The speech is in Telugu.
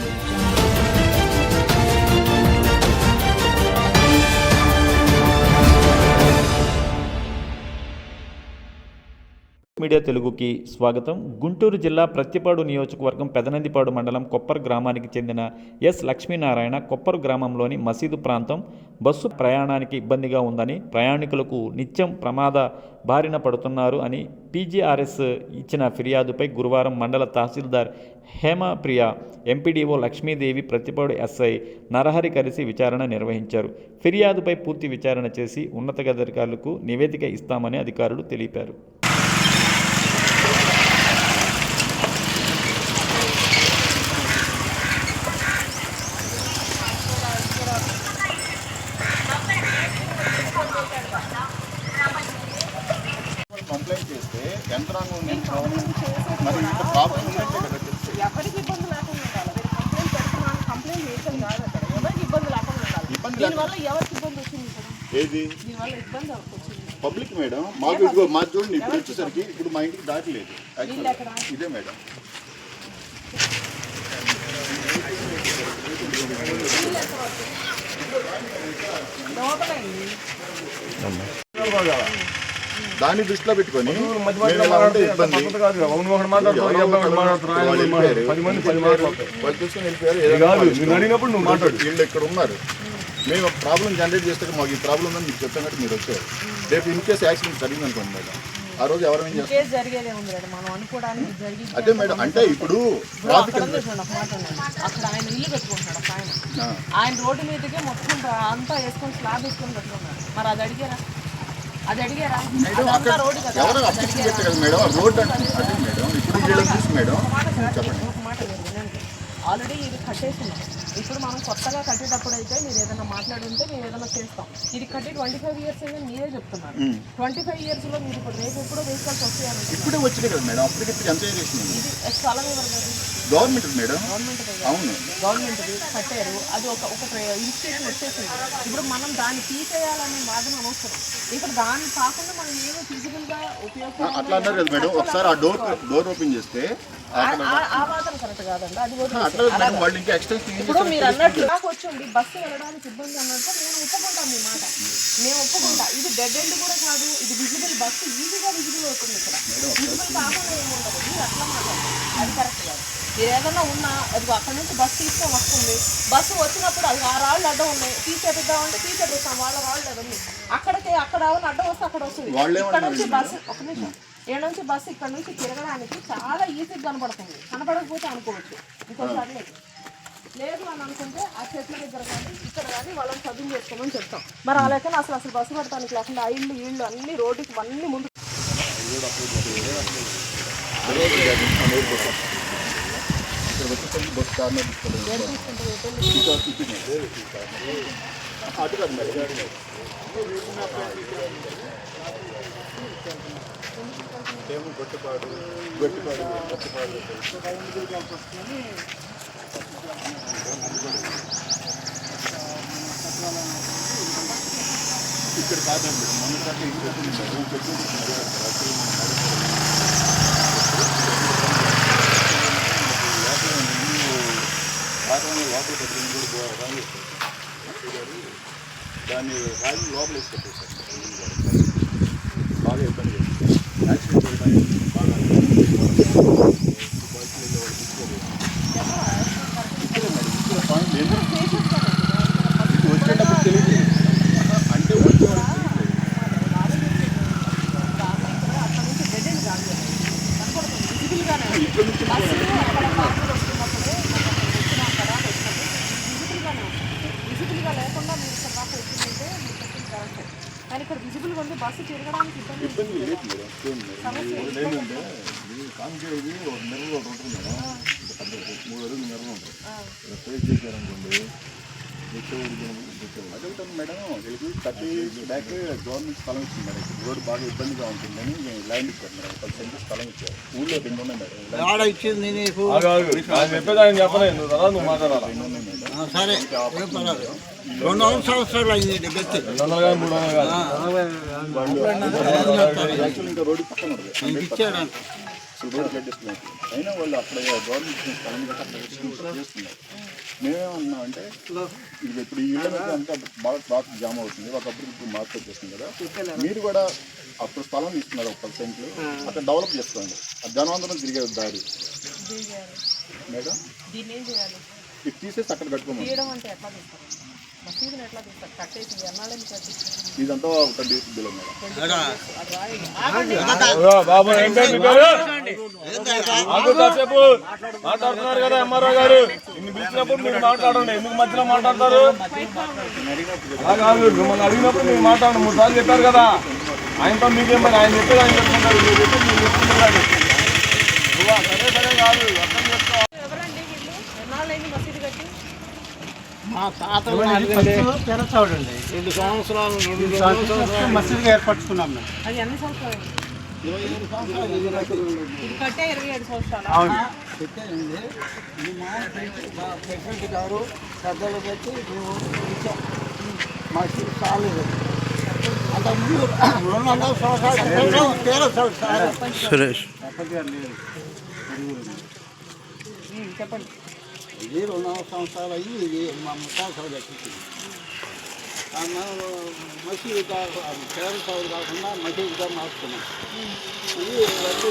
Thank you. మీడియా తెలుగుకి స్వాగతం. గుంటూరు జిల్లా ప్రత్తిపాడు నియోజకవర్గం పెదనందిపాడు మండలం కొప్పర్ గ్రామానికి చెందిన ఎస్ లక్ష్మీనారాయణ కొప్పరు గ్రామంలోని మసీదు ప్రాంతం బస్సు ప్రయాణానికి ఇబ్బందిగా ఉందని ప్రయాణికులకు నిత్యం ప్రమాద బారిన పడుతున్నారు అని పీజీఆర్ఎస్ ఇచ్చిన ఫిర్యాదుపై గురువారం మండల తహసీల్దార్ హేమప్రియ ఎంపీడీఓ లక్ష్మీదేవి ప్రతిపాడు ఎస్ఐ నరహరి కలిసి విచారణ నిర్వహించారు. ఫిర్యాదుపై పూర్తి విచారణ చేసి ఉన్నతాధికారులకు నివేదిక ఇస్తామని అధికారులు తెలిపారు కంప్లైంట్ చేస్తే యంత్రాంగం నుంచి మరి ఇంత ప్రాబ్లం ఉందంటే కదా చెప్తే ఎవరికి ఇబ్బంది లేకుండా ఉండాలి మీరు కంప్లైంట్ పెడుతున్నాను కంప్లైంట్ చేయటం కాదు అక్కడ ఎవరికి ఇబ్బంది లేకుండా ఉండాలి. ఇబ్బంది దీనివల్ల ఎవరికి ఇబ్బంది వచ్చింది ఇక్కడ ఏది? దీనివల్ల ఇబ్బంది ఎవరికి వచ్చింది? Public madam. మాకు ఇదిగో మా చూడండి ఇప్పుడు వచ్చేసరికి ఇప్పుడు మా ఇంటికి దాటలేదు వీళ్ళు ఎక్కడ? ఇదే మేడం. దాన్ని దృష్టిలో పెట్టుకొని ఉంటే ఇబ్బంది. వాళ్ళు ఇక్కడ ఉన్నారు. మేము ప్రాబ్లం జనరేట్ చేస్తే మాకు ఈ ప్రాబ్లం ఉందని మీకు చెప్తాం కాబట్టి మీరు వచ్చారు. రేపు ఇన్ కేసు యాక్సిడెంట్ జరిగింది అనుకోండి మేడం. ఆ రోజు ఎవరైనా చేస్తారు? కేసు జరిగేదే ఉంది మేడం. మనం అనుకోవడానికి జరిగింది అదే మేడం అంటే ఇప్పుడు ట్రాఫిక్ అక్కడ ఆయన ఇల్లు కట్టుకుంటున్నాడు ఒక ఆయన. ఆయన రోడ్డు మీదకే మొత్తం అంతా వేసుకొని స్లాబ్ వేసుకొని కట్టుకున్నాడు మరి అది అడిగారా? ఎవరో అప్లికేషన్ పెట్టారు కదా. మేడం? రోడ్ అంటే మేడం? ఇప్పుడు మేడం చెప్పండి. ఆల్రెడీ ఇది కట్టేస్తున్నాం ఇప్పుడు మనం కొత్తగా కట్టేటప్పుడు అయితే మీరు ఏదైనా మాట్లాడుంటే మేము ఏదైనా చేస్తాం. ఇది కట్టి ట్వంటీ ఫైవ్ ఇయర్స్ అయితే మీరే చెప్తున్నారు. ట్వంటీ ఫైవ్ ఇయర్స్లో మీరు ఇప్పుడు రేపు ఎప్పుడో వెహికల్స్ వస్తాయని ఇప్పుడే వచ్చినాయి కదా మేడం అప్పటికి ఇప్పుడు ఎంత చేసింది? ఇది స్థలం ఎవరు గవర్నమెంట్ మేడం. గవర్నమెంట్ అవును. గవర్నమెంట్ కట్టారు. అది ఒక ఒక ఇన్స్టిట్యూషన్ వచ్చేసింది. ఇప్పుడు మనం దాన్ని తీసేయాలనే వాదన అనవసరం. ఇప్పుడు దాన్ని కాకుండా మనం ఏదో ఫిజికల్గా ఉపయోగం అట్లా అన్నారు కదా మేడం. ఒకసారి ఆ డోర్ డోర్ ఓపెన్ చేస్తే ఇప్పుడు మీరు అన్నట్లు నాకు వచ్చింది. బస్సు వెళ్ళడానికి ఇబ్బంది అన్నట్టు నేను ఒప్పుకుంటాను మీ మాట. నేను ఒప్పుకుంటా. ఇది డెడ్ ఎండ్ కూడా కాదు. ఇది విజిబుల్ బస్సు ఈజీగా విజిబుల్ అవుతుంది ఇక్కడ. విజిబుల్ కాకుండా ఏముండదు మీరు అట్లా మాట్లాడాలి అది కరెక్ట్ కాదు. మీరు ఏదైనా ఉన్నా అది అక్కడ నుంచి బస్సు తీసుకొని వస్తుంది. బస్సు వచ్చినప్పుడు అది ఆ రాళ్ళు అడ్డం ఉన్నాయి. తీసేపిద్దామంటే తీసేపిస్తాం వాళ్ళ రాళ్ళు అవన్నీ అక్కడికి అక్కడ అడ్డం వస్తే అక్కడ వస్తుంది. ఇక్కడ నుంచి బస్సు ఒక నిమిషం. ఏడు నుంచి బస్సు ఇక్కడ నుంచి తిరగడానికి చాలా ఈజీగా కనపడుతుంది. కనపడకపోతే అనుకోవచ్చు. ఇంకోసారి లేదు లేదు అని అనుకుంటే ఆ చెట్ల దగ్గర కానీ ఇక్కడ కానీ వాళ్ళని చదువు చేసుకోమని చెప్తాం. మరి ఆ లెక్కన అసలు అసలు బస్సు పడటానికి లేకుండా ఆ ఇల్లు ఇళ్ళు అన్ని రోడ్డుకి అన్ని ముందు ఇక్కడ అటు ఏమో గొట్టిపాడు గొట్టిపాడు గొట్టిపాడు ఇక్కడ కాదండి మన చోట ఈ లోపల నీళ్ళు వాతావరణం లోపల పెట్టుకుని కూడా బో- రాయి గారు దాన్ని రాజు లోపల వేసి పెట్టేశారు. బాగా ఇబ్బంది. యాక్సిడెంట్ చేయడానికి బాగా బైక్లు వెళ్ళేవాళ్ళు తీసుకోలేదు ఇక్కడే మేడం ఇక్కడ పాయింట్ ఎందుకు ఇటు వచ్చేటప్పుడు తెలియదు అంటే వచ్చేవాళ్ళకి తెలియదు అక్కడ నుంచి డెడ్ ఎండ్ కాదు కనపడుతుంది విజిబుల్గానే ఉంది. ఇక్కడ నుంచి బస్సు అక్కడ కార్లు వస్తున్నప్పుడే నాకు అక్కడ వచ్చిన అక్కడ వచ్చినప్పుడు విజిబుల్గానే ఉంది విజిబుల్గా లేకుండా మీరు ఇక్కడ దాకా వచ్చిందంటే మీరు చెప్పింది కరెక్ట్. కానీ ఇక్కడ విజిబుల్గా ఉంది బస్సు తిరగడానికి ఇబ్బంది లేదు. మేడం వీళ్ళకి థర్టీ బ్యాక్ గవర్నమెంట్ స్థలం ఇచ్చింది మేడం. రోడ్డు బాగా ఇబ్బందిగా ఉంటుందని ల్యాండ్ ఇచ్చారు మేడం. పది సెంట్లు స్థలం ఇచ్చారు. ఊళ్ళో రెండు ఉన్నాయి మేడం. ఆడ ఇచ్చింది నీకు. చెప్పేదాన్ని చెప్పలేదు. నువ్వు మాట్లాడాలి? సరే. రెండు వందల సంవత్సరాలు అయింది గట్టి గడ్డిస్తున్నారు అయినా వాళ్ళు అక్కడ గవర్నమెంట్ స్థలం కట్టి అక్కడ ఎక్స్టెన్షన్ చేస్తున్నారు మేమేమన్నాం అంటే ఇది ఇప్పుడు ఈ అంతా బాగా ట్రాఫిక్ జామ్ అవుతుంది ఒకప్పుడు ఇప్పుడు మార్పు వచ్చేస్తుంది కదా మీరు కూడా అప్పుడు స్థలం తీసుకున్నారు ఒక పర్సెంట్లు అక్కడ డెవలప్ చేసుకోండి ఆ. జనవంతరం తిరిగే దారి మేడం ఇది తీసేసి అక్కడ కట్టుకోమని తీయడం అంటే ఎట్లా తీస్తారు? మసీదుని ఎట్లా తీస్తారు? కట్టేసి ఎన్నాళ్ళని కట్టిస్తారు ఇదంతా ఒక డీసీ బిల్ మేడం అది రాయి. ఆగండి. బాబు ఏం పేరు మీ పేరు? ఆగు కాసేపు మాట్లాడుతున్నారు కదా ఎంఆర్ఓ గారు. ఇన్ని పిలిచినప్పుడు మీరు మాట్లాడండి. ఎందుకు మధ్యలో మాట్లాడతారు? కాదు మిమ్మల్ని అడిగినప్పుడు మీరు మాట్లాడండి. మూడు సార్లు చెప్పారు కదా. ఆయనతో మీకేం పని? ఆయన చెప్పేది ఆయన చెప్పుకుంటారు మీరు చెప్పేది మీరు చెప్పుకుంటారు నువ్వు ఆ సరే సరే కాదు. అర్థం చేసుకో ఎవరండి వీళ్ళు ఎన్నాళ్ళైంది మసీదు కట్టి మా రెండు సంవత్సరాలు రెండు సంవత్సరాలు మసీదుగా ఏర్పరచుకున్నాం మేము. అది ఎన్ని సంవత్సరాలు ప్రెసిడెంట్ గారు పెద్దలు పెట్టి మేము ఇచ్చాం. మాకు చాలేదు అంతకుముందు రెండు వందల సంవత్సరాలు తీరచాడు సార్. ఉమ్, చెప్పండి. ఇది రెండు వందల సంవత్సరాలు అయ్యి ఇది మా ముత్తాతలు కట్టించింది మనం మసీదు పేద చదువు కాకుండా మసీదుగా మార్చుకున్నాం ఇది రెండు